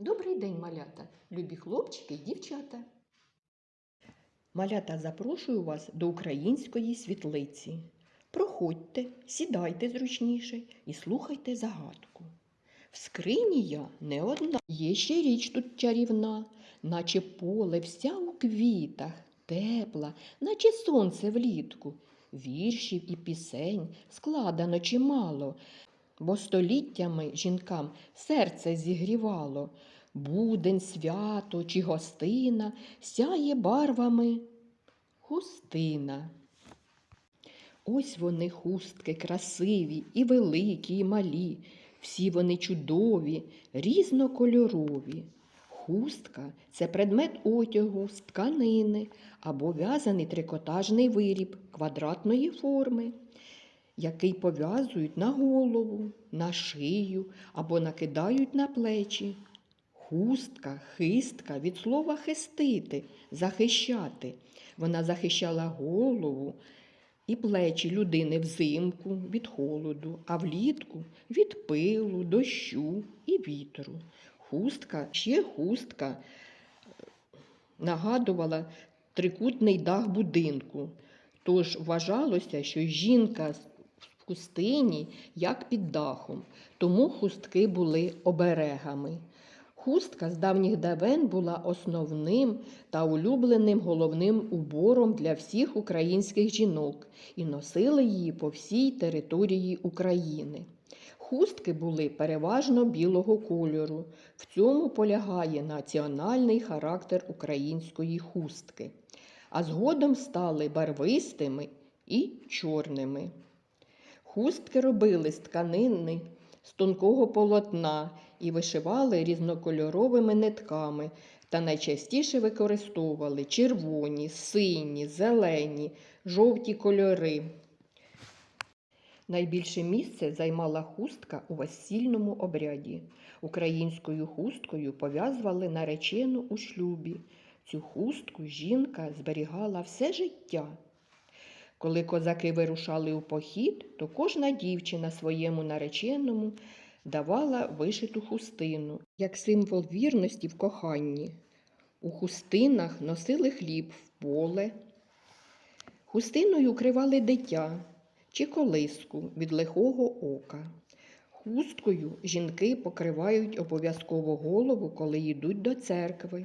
Добрий день, малята, любі хлопчики й дівчата. Малята, запрошую вас до української світлиці. Проходьте, сідайте зручніше і слухайте загадку. В скрині я не одна, є ще річ тут чарівна, наче поле вся у квітах, тепла, наче сонце влітку. Віршів і пісень складено чимало, бо століттями жінкам серце зігрівало. Будень, свято чи гостина сяє барвами хустина. Ось вони хустки красиві і великі, і малі, всі вони чудові, різнокольорові. Хустка це предмет одягу з тканини або в'язаний трикотажний виріб квадратної форми, який пов'язують на голову, на шию або накидають на плечі. Хустка, хистка від слова хистити, захищати. Вона захищала голову і плечі людини взимку від холоду, а влітку від пилу, дощу і вітру. Хустка, ще хустка нагадувала трикутний дах будинку. Тож вважалося, що жінка в хустині як під дахом, тому хустки були оберегами. Хустка з давніх давен була основним та улюбленим головним убором для всіх українських жінок і носили її по всій території України. Хустки були переважно білого кольору. В цьому полягає національний характер української хустки, а згодом стали барвистими і чорними. Хустки робили з тканини, з тонкого полотна і вишивали різнокольоровими нитками та найчастіше використовували червоні, сині, зелені, жовті кольори. Найбільше місце займала хустка у весільному обряді. Українською хусткою пов'язували наречену у шлюбі. Цю хустку жінка зберігала все життя. Коли козаки вирушали у похід, то кожна дівчина своєму нареченому давала вишиту хустину, як символ вірності в коханні. У хустинах носили хліб в поле, хустиною укривали дитя чи колиску від лихого ока. Хусткою жінки покривають обов'язково голову, коли йдуть до церкви.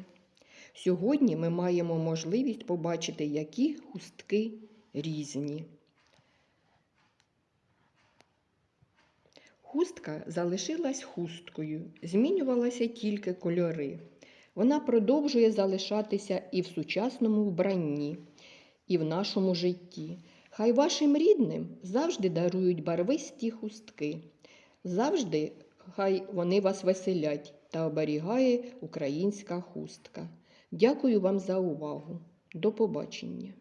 Сьогодні ми маємо можливість побачити, які хустки різні. Хустка залишилась хусткою, змінювалися тільки кольори. Вона продовжує залишатися і в сучасному вбранні, і в нашому житті. Хай вашим рідним завжди дарують барвисті хустки. Завжди хай вони вас веселять та оберігає українська хустка. Дякую вам за увагу. До побачення!